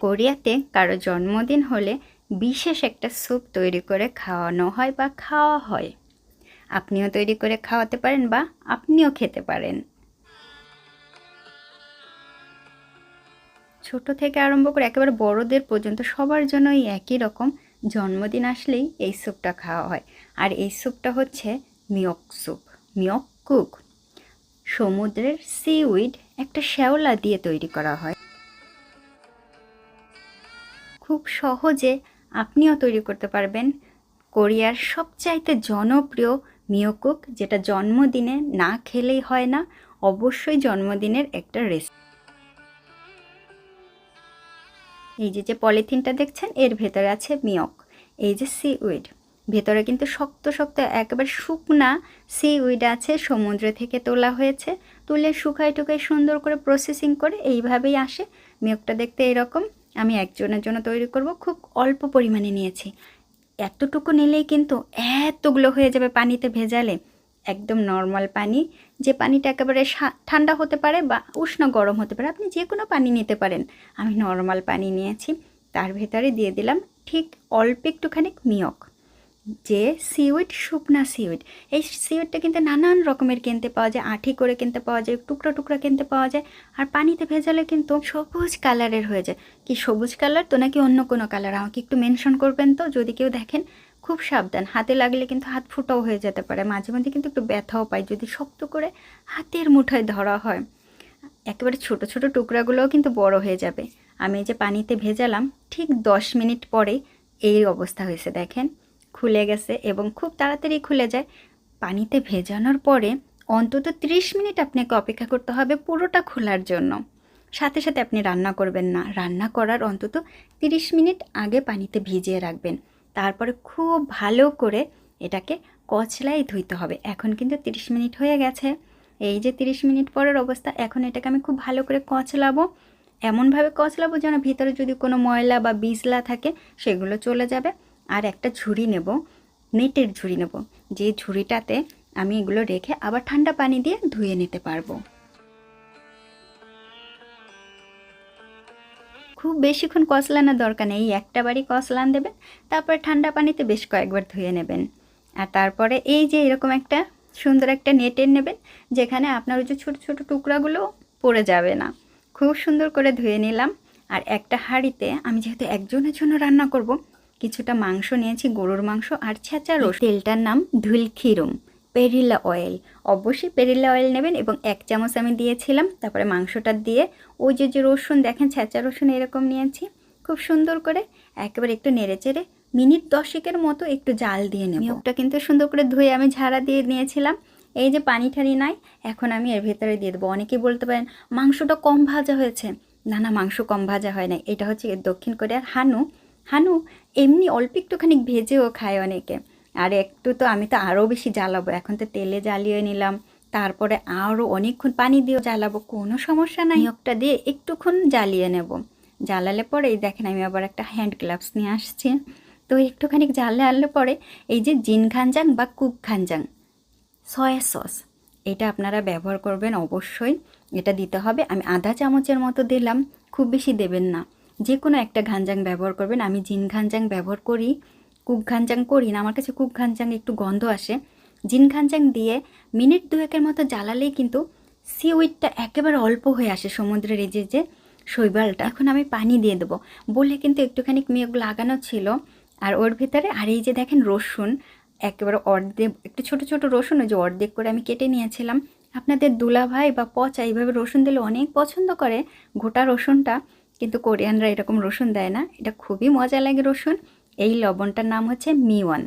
কোরিয়াতে কারও জন্মদিন হলে বিশেষ একটা স্যুপ তৈরি করে খাওয়ানো হয় বা খাওয়া হয়। আপনিও তৈরি করে খাওয়াতে পারেন বা আপনিও খেতে পারেন। ছোট থেকে আরম্ভ করে একেবারে বড়দের পর্যন্ত সবার জন্যই একই রকম জন্মদিন আসলেই এই স্যুপটা খাওয়া হয়। আর এই স্যুপটা হচ্ছে মিয়ক স্যুপ, মিয়ক কুক। সমুদ্রের সিউইড একটা শ্যাওলা দিয়ে তৈরি করা হয়। খুব সহজে আপনিও তৈরি করতে পারবেন। কোরিয়ার সবচাইতে জনপ্রিয় মিয়োকুক, যেটা জন্মদিনে না খেলেই হয় না, অবশ্যই জন্মদিনের একটা রেসিপি এই যে যে পলিথিনটা দেখছেন, এর ভেতরে আছে মিয়ক। এই যে সি উইড ভেতরে কিন্তু শক্ত শক্ত, একেবারে শুকনা সি উইড আছে, সমুদ্র থেকে তোলা হয়েছে। তুলে শুকায় টুকায় সুন্দর করে প্রসেসিং করে এইভাবেই আসে। মিয়কটা দেখতে এরকম। আমি একজনের জন্য তৈরি করব, খুব অল্প পরিমাণে নিয়েছি। এতটুকু নিলেই কিন্তু এতগুলো হয়ে যাবে পানিতে ভেজালে। একদম নর্মাল পানি। যে পানিটা একেবারে ঠান্ডা হতে পারে বা উষ্ণ গরম হতে পারে, আপনি যে কোনো পানি নিতে পারেন। আমি নর্মাল পানি নিয়েছি। তার ভেতরে দিয়ে দিলাম ঠিক অল্প একটুখানি মিয়ক যে সিউইড শুকনা সিউইড এই সিউইডটা কিন্তু নানান রকমের কিনতে পাওয়া যায়, আঠি করে কিনতে পাওয়া যায়, টুকরা টুকরা কিনতে পাওয়া যায়, আর পানিতে ভেজালে কিন্তু সবুজ কালারের হয়ে যায়। কি সবুজ কালার তো নাকি অন্য কোনো কালার? আমাকে একটু মেনশন করবেন তো, যদি কেউ দেখেন, খুব সাবধান। হাতে লাগলে কিন্তু হাত ফুটাও হয়ে যেতে পারে। মাঝে মাঝে কিন্তু একটু ব্যথাও পায় যদি শক্ত করে হাতের মুঠায় ধরা হয়। একেবারে ছোট ছোট টুকরাগুলোও কিন্তু বড় হয়ে যাবে। আমি যে পানিতে ভেজালাম, ঠিক দশ মিনিট পরে এই অবস্থা হয়েছে, দেখেন। খুলে গেছে এবং খুব তাড়াতাড়ি খুলে যায়। পানিতে ভেজানোর পরে অন্তত 30 মিনিট আপনাকে অপেক্ষা করতে হবে পুরোটা খোলার জন্য। সাথে সাথে আপনি রান্না করবেন না। রান্না করার অন্তত 30 মিনিট আগে পানিতে ভিজিয়ে রাখবেন। তারপরে খুব ভালো করে এটাকে কচলাই ধুইতে হবে। এখন কিন্তু 30 মিনিট হয়ে গেছে। এই যে 30 মিনিট পরের অবস্থা, এখন এটাকে আমি খুব ভালো করে কচলাবো। এমনভাবে কচলাবো যেন ভিতরে যদি কোনো ময়লা বা বিজলা থাকে, সেগুলো চলে যাবে। আর একটা ঝুড়ি নেব, নেটের ঝুড়ি নেব। যে ঝুড়িটাতে আমি এগুলো রেখে আবার ঠান্ডা পানি দিয়ে ধুয়ে নিতে পারব। খুব বেশিক্ষণ কষলানোর দরকার নেই একটা বাড়ি কষলান দেবেন, তারপরে ঠান্ডা পানিতে বেশ কয়েকবার ধুয়ে নেবেন। আর তারপরে এই যে এরকম একটা সুন্দর একটা নেটের নেবেন, যেখানে আপনার ওই যে ছোটো ছোটো টুকরাগুলো পড়ে যাবে না। খুব সুন্দর করে ধুয়ে নিলাম। আর একটা হাঁড়িতে আমি যেহেতু একজনের জন্য রান্না করব কিছুটা মাংস নিয়েছি গরুর মাংস আর ছেঁচা রস তেলটার নাম ধুলখিরুম পেরিলা অয়েল। অবশ্যই পেরিলা অয়েল নেবেন এবং এক চামচ আমি দিয়েছিলাম তারপরে মাংসটা দিয়ে ওই যে যে রসুন দেখেন ছেঁচা রসুন এরকম নিয়েছি খুব সুন্দর করে একেবারে একটু নেড়ে চেড়ে মিনিট দশেকের মতো একটু জাল দিয়ে নেব। ওটা কিন্তু সুন্দর করে ধুয়ে আমি ঝাড়া দিয়ে নিয়েছিলাম। এই যে পানি ঠানি নাই এখন আমি এর ভেতরে দিয়ে দেবো। অনেকেই বলতে পারেন মাংসটা কম ভাজা হয়েছে। না না মাংস কম ভাজা হয় না এটা হচ্ছে দক্ষিণ কোরিয়ার হানু। হানু, এমনি অল্প একটুখানি ভেজেও খায় অনেকে। আর একটু তো আমি তো আরও বেশি জ্বালাবো। এখন তো তেলে জ্বালিয়ে নিলাম। তারপরে আরও অনেকক্ষণ পানি দিয়েও জ্বালাবো। কোনো সমস্যা নাই। একটা দিয়ে একটুক্ষণ জ্বালিয়ে নেব। জ্বালালে পরে এই দেখেন আমি আবার একটা হ্যান্ড গ্লাভস নিয়ে আসছি। তো একটুখানি জ্বালে আনলে পরে এই যে জিন খানজাং বা কুক খানজাং সয়া সস এটা আপনারা ব্যবহার করবেন অবশ্যই। এটা দিতে হবে। আমি আধা চামচের মতো দিলাম। খুব বেশি দেবেন না। যে কোনো একটা ঘানজাং ব্যবহার করবেন। আমি জিন ঘানজাং ব্যবহার করি, কুক ঘানজাং করি না, আমার কাছে কুক ঘানজাং একটু গন্ধ আসে। জিন ঘানজাং দিয়ে মিনিট দুয়েকের মতো জ্বালালেই কিন্তু সিউইডটা একেবারে অল্প হয়ে আসে সমুদ্রের এই যে শৈবালটা। এখন আমি পানি দিয়ে দেবো। বলে কিন্তু একটুখানি মেঘ লাগানো ছিল। আর ওর ভিতরে, আর এই যে দেখেন রসুন, একেবারে অর্ধেক, একটু ছোট ছোট রসুন, ওই যে অর্ধেক করে আমি কেটে নিয়েছিলাম। আপনাদের দুলাভাই বা পচা এইভাবে রসুন দিলে অনেক পছন্দ করে গোটা রসুনটা। কিন্তু কোরিয়ানরা এরকম রসুন দেয় না। এটা খুবই মজা লাগে রসুন। এই লবণটার নাম হচ্ছে মিওয়ান।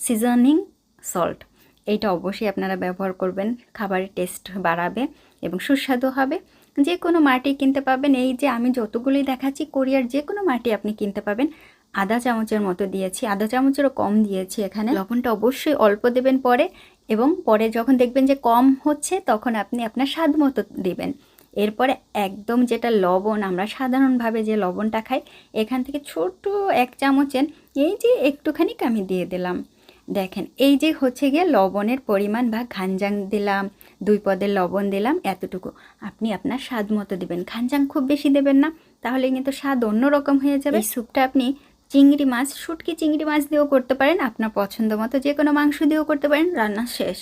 Seasoning salt. এইটা অবশ্যই আপনারা ব্যবহার করবেন। খাবারের টেস্ট বাড়াবে এবং সুস্বাদু হবে। যে কোনো মাটি কিনতে পাবেন। এই যে আমি যতগুলোই দেখাচ্ছি, কোরিয়ার যে কোনো মাটি আপনি কিনতে পাবেন। আধা চামচের মতো দিয়েছি। আধা চামচেরও কম দিয়েছি এখানে। লবণটা অবশ্যই অল্প দেবেন পরে এবং পরে যখন দেখবেন যে কম হচ্ছে, তখন আপনি আপনার স্বাদ মতো দেবেন। এরপরে একদম যেটা লবণ, আমরা সাধারণভাবে যে লবণটা খাই, এখান থেকে ছোট এক চামচের এই যে একটুখানি আমি দিয়ে দিলাম। দেখেন, এই যে হচ্ছে গিয়ে লবণের পরিমাণ বা ঘানজাং দিলাম, দুই পদের লবণ দিলাম, এতটুকু। আপনি আপনার স্বাদ মতো দেবেন। খানজাং খুব বেশি দেবেন না তাহলে কিন্তু স্বাদ অন্যরকম হয়ে যাবে। স্যুপটা আপনি চিংড়ি মাছ, শুটকি চিংড়ি মাছ দিয়েও করতে পারেন, আপনার পছন্দ মতো যে কোনো মাংস দিয়েও করতে পারেন, রান্না শেষ।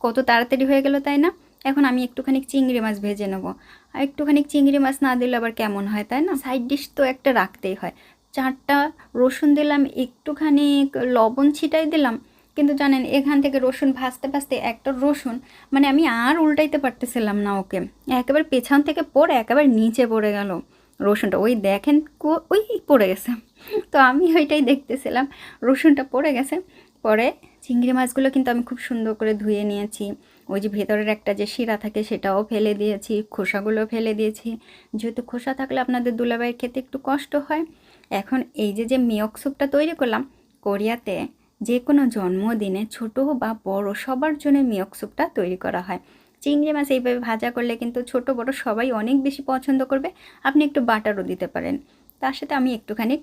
কত তাড়াতাড়ি হয়ে গেল তাই না? এখন আমি একটুখানি চিংড়ি মাছ ভেজে নেব। আর একটুখানি চিংড়ি মাছ না দিলে আবার কেমন হয়, তাই না? সাইড ডিশ তো একটা রাখতেই হয়। চারটা রসুন দিলাম, একটুখানি লবণ ছিটাই দিলাম। কিন্তু জানেন, এখান থেকে রসুন ভাজতে ভাজতে একটা রসুন মানে আমি আর উল্টাইতে পারতেছিলাম না ওকে। একেবারে পেছন থেকে পড়ে একেবারে নিচে পড়ে গেল রসুনটা। ওই দেখেন ওই পড়ে গেছে। তো আমি ওইটাই দেখতেছিলাম, রসুনটা পড়ে গেছে। পরে চিংড়ি মাছগুলো কিন্তু আমি খুব সুন্দর করে ধুয়ে নিয়েছি। ওই যে ভেতরের একটা যে শিরা থাকে সেটাও ফেলে দিয়েছি, খোসাগুলো ফেলে দিয়েছি। যেহেতু খোসা থাকলে আপনাদের দুলাভাইয়ের খেতে একটু কষ্ট হয়, এখন এই যে যে মিয়ক স্যুপটা তৈরি করলাম, কোরিয়াতে যে কোনো জন্মদিনে ছোট বা বড় সবার জন্য মিয়ক স্যুপটা তৈরি করা হয়। চিংড়ি মাছ এইভাবে ভাজা করলে কিন্তু ছোট বড় সবাই অনেক বেশি পছন্দ করবে, আপনি একটু বাটারও দিতে পারেন। তার সাথে আমি একটুখানি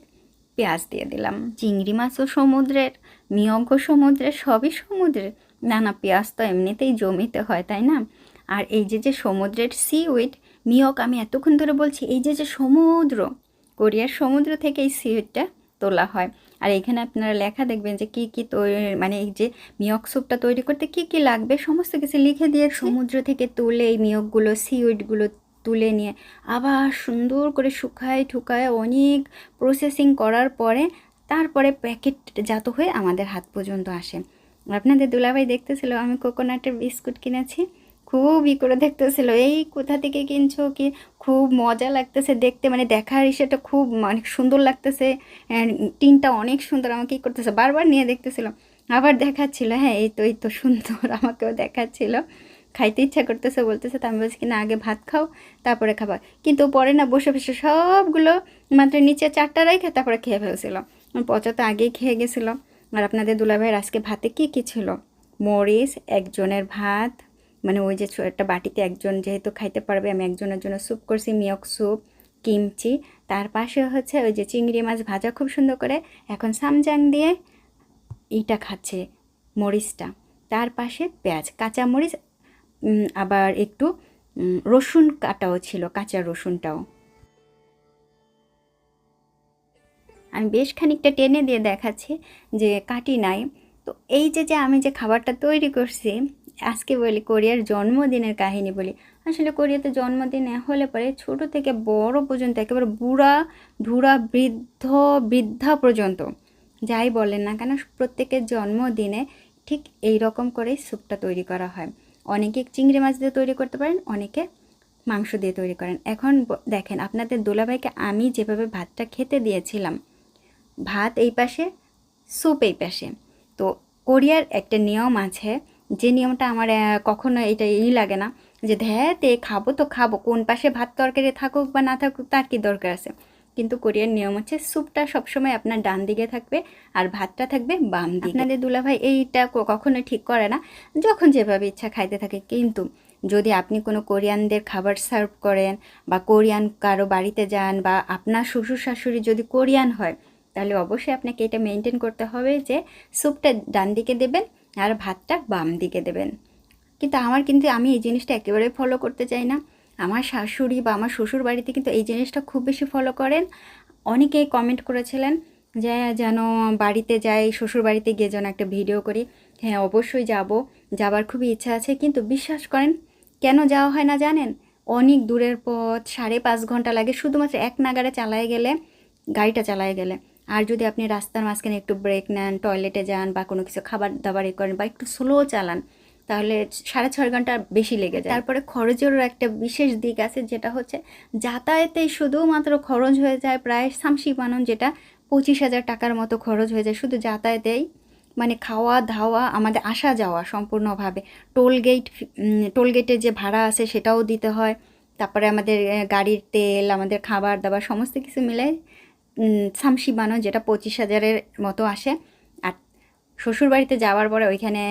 পেঁয়াজ দিয়ে দিলাম। চিংড়ি মাছও সমুদ্রের মিয়ঙ্ক সমুদ্রের, সবই সমুদ্রের। না না পেঁয়াজ তো এমনিতেই জমিতে হয়, তাই না? আর এই যে যে সমুদ্রের সি উইড মিয়ক আমি এতক্ষণ ধরে বলছি, এই যে যে সমুদ্র, কোরিয়ার সমুদ্র থেকে এই সি উইডটা তোলা হয়। আর এখানে আপনারা লেখা দেখবেন যে, কি কি তৈরি মানে এই যে মিয়ক স্যুপটা তৈরি করতে কি কি লাগবে, সমস্ত কিছু লিখে দিয়ে সমুদ্র থেকে তুলে এই মিয়কগুলো সিউইডগুলো তুলে নিয়ে। আবার সুন্দর করে শুকায় ঠুকায় অনেক প্রসেসিং করার পরে তারপরে প্যাকেট জাত হয়ে আমাদের হাত পর্যন্ত আসে। আপনাদের দুলাভাই দেখতেছিল আমি কোকোনাটের বিস্কুট কিনেছি? খুব ই করে দেখতেছিল, এই কোথা থেকে কিনছো কি? খুব মজা লাগতেছে দেখতে মানে দেখার ইসেটা খুব অনেক সুন্দর লাগতেছে টিনটা অনেক সুন্দর, আমাকে ই করতেছে? বারবার নিয়ে দেখতেছিল। আবার দেখাচ্ছিল হ্যাঁ এই তো এই তো সুন্দর, আমাকেও দেখাচ্ছিল। খাইতে ইচ্ছা করতেছে, বলতেছে, তো আমি বলছি কিনা আগে ভাত খাও, তারপরে খাবার কিন্তু পরে না বসে বসে সবগুলো মাত্র নিচে চারটা রেখে তারপরে খেয়ে ফেলছিল। পচা তো আগেই খেয়ে গেছিল। আর আপনাদের দুলাভাইয়ের আজকে ভাতে কী কী ছিল? মরিচ, একজনের ভাত মানে ওই যে একটা বাটিতে একজন যেহেতু খাইতে পারবে, আমি একজনের জন্য স্যুপ করছি, মিয়ক স্যুপ, কিমচি। তার পাশে হচ্ছে ওই যে চিংড়ি মাছ ভাজা খুব সুন্দর করে এখন সামজাং দিয়ে এইটা খাচ্ছে মরিচটা। তার পাশে পেঁয়াজ কাঁচা মরিচ আবার একটু রসুন কাটাও ছিল, কাঁচা রসুনটাও। আমি বেশ খানিকটা টেনে দিয়ে দেখাচ্ছি যে কাটি নাই। তো এই যে যে আমি যে খাবারটা তৈরি করছি, আজকে বলি কোরিয়ার জন্মদিনের কাহিনী বলি। আসলে কোরিয়াতে জন্মদিন হলে পরে ছোট থেকে বড় পর্যন্ত, একেবারে বুড়া, ধুরা, বৃদ্ধ, বৃদ্ধা পর্যন্ত, যাই বলেন না কেন, প্রত্যেকের জন্মদিনে ঠিক এই রকম করেই স্যুপটা তৈরি করা হয়। অনেকে চিংড়ি মাছ দিয়ে তৈরি করতে পারেন, অনেকে মাংস দিয়ে তৈরি করেন। এখন দেখেন আপনাদের দোলাভাইকে আমি যেভাবে ভাতটা খেতে দিয়েছিলাম, ভাত এই পাশে, স্যুপ এই পাশে। তো কোরিয়ার একটা নিয়ম আছে, যে নিয়মটা আমার কখনো এটা ই লাগে না, যে ধ্যাতে খাব তো খাব, কোন পাশে ভাত তরকারি থাকুক বা না থাকুক তার কি দরকার আছে? কিন্তু কোরিয়ার নিয়ম হচ্ছে স্যুপটা সবসময় আপনার ডান দিকে থাকবে আর ভাতটা থাকবে বাম দিকে। আপনাদের দুলাভাই এইটা কখনো ঠিক করে না, যখন যেভাবে ইচ্ছা খাইতে থাকে। কিন্তু যদি আপনি কোনো কোরিয়ানদের খাবার সার্ভ করেন বা কোরিয়ান কারও বাড়িতে যান বা আপনার শ্বশুর শাশুড়ি যদি কোরিয়ান হয়, তাহলে অবশ্যই আপনাকে এটা মেনটেন করতে হবে যে স্যুপটা ডান দিকে দেবেন আর ভাতটা বাম দিকে দেবেন। কিন্তু আমার কিন্তু আমি এই জিনিসটা একেবারে ফলো করতে চাই না। আমার শাশুড়ি বা আমার শ্বশুর বাড়িতে কিন্তু এই জিনিসটা খুব বেশি ফলো করেন। অনেকেই কমেন্ট করেছিলেন যে, যেন বাড়িতে যাই শ্বশুর বাড়িতে গিয়ে যেন একটা ভিডিও করি। হ্যাঁ অবশ্যই যাব। যাবার খুবই ইচ্ছা আছে, কিন্তু বিশ্বাস করেন, কেন যাওয়া হয় না জানেন? অনেক দূরের পথ, সাড়ে পাঁচ ঘণ্টা লাগে, শুধুমাত্র এক নাগারে চালায় গেলে, গাড়িটা চালায় গেলে। আর যদি আপনি রাস্তার মাঝখানে একটু ব্রেক নেন টয়লেটে যান বা কোনো কিছু খাবার দাবার এ করেন বা একটু স্লো চালান তাহলে সাড়ে ছয় ঘণ্টা বেশি লেগে যায়। তারপরে খরচেরও একটা বিশেষ দিক আছে, যেটা হচ্ছে যাতায়াতেই শুধুমাত্র খরচ হয়ে যায় প্রায় সামসি বানন, যেটা পঁচিশ হাজার টাকার মতো খরচ হয়ে যায়। শুধু যাতায়াতেই মানে খাওয়া ধাওয়া আমাদের আসা যাওয়া সম্পূর্ণভাবে। টোল গেট টোল গেটের যে ভাড়া আছে সেটাও দিতে হয়। তারপরে আমাদের গাড়ির তেল, আমাদের খাবার দাবার সমস্ত কিছু মিলে সামসি বানো যেটা পঁচিশ হাজারের মতো আসে। আর শ্বশুর বাড়িতে যাওয়ার পরে ওইখানে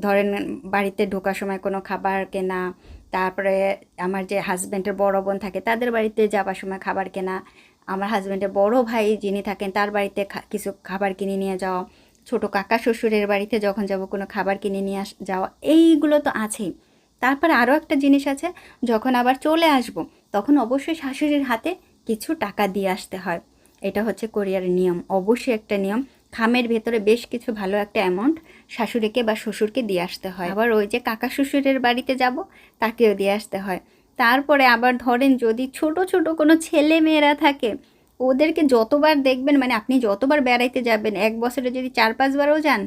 ধরেন বাড়িতে ঢোকার সময় কোনো খাবার কেনা, তারপরে আমার যে হাজব্যান্ডের বড় বোন থাকে, তাদের বাড়িতে যাবার সময় খাবার কেনা। আমার হাজব্যান্ডের বড় ভাই যিনি থাকেন, তার বাড়িতে কিছু খাবার কিনে নিয়ে যাওয়া। ছোট কাকা শ্বশুরের বাড়িতে যখন যাব, কোনো খাবার কিনে নিয়ে আস- যাওয়া, এইগুলো তো আছেই। তারপরে আরও একটা জিনিস আছে, যখন আবার চলে আসব, তখন অবশ্যই শাশুড়ির হাতে কিছু টাকা দিয়ে আসতে হয়। এটা হচ্ছে কোরিয়ার নিয়ম। অবশ্যই একটা নিয়ম। খামের ভেতরে বেশ কিছু ভালো একটা অ্যামাউন্ট শাশুড়িকে বা শ্বশুরকে দিয়ে আসতে হয়। আবার ওই যে কাকা শ্বশুরের বাড়িতে যাব, তাকেও দিয়ে আসতে হয়। তারপরে আবার ধরেন যদি ছোট ছোট কোনো ছেলে মেয়েরা থাকে, ওদেরকে যতবার দেখবেন মানে আপনি যতবার বেড়াইতে যাবেন, এক বছরে যদি চার পাঁচবারও যান,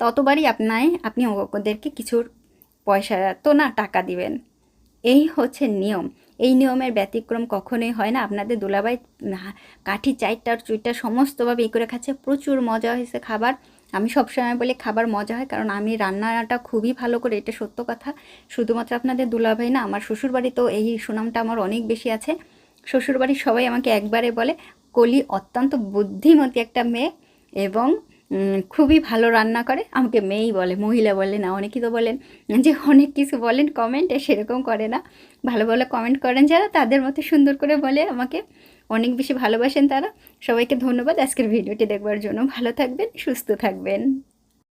ততবারই আপনায়, আপনি ওদেরকে কিছু পয়সা তো না, টাকা দিবেন। এই হচ্ছে নিয়ম। এই নিয়মের ব্যতিক্রম কখনোই হয় না। আপনাদের দুলাবাই কাঠি চাইটার চুইটা সমস্তভাবে ই করে খাচ্ছে। প্রচুর মজা হয়েছে খাবার। আমি সবসময় বলি খাবার মজা হয়, কারণ আমি রান্নাটা খুবই ভালো করে, এটা সত্য কথা। শুধুমাত্র আপনাদের দুলাভাই না, আমার শ্বশুরবাড়িতেও এই সুনামটা আমার অনেক বেশি আছে। শ্বশুরবাড়ির সবাই আমাকে একবারে বলে, কলি অত্যন্ত বুদ্ধিমতী একটা মেয়ে এবং খুবই ভালো রান্না করে। আমাকে মেয়েই বলে, মহিলা বলে, না অনেকেই তো বলেন যে অনেক কিছু বলেন কমেন্টে সেরকম করে না। ভালো ভালো কমেন্ট করেন যারা, তাদের মতো সুন্দর করে বলে আমাকে। অনেক বেশি ভালোবাসেন তারা। সবাইকে ধন্যবাদ। আজকের ভিডিওটি দেখবার জন্য ভালো থাকবেন, সুস্থ থাকবেন।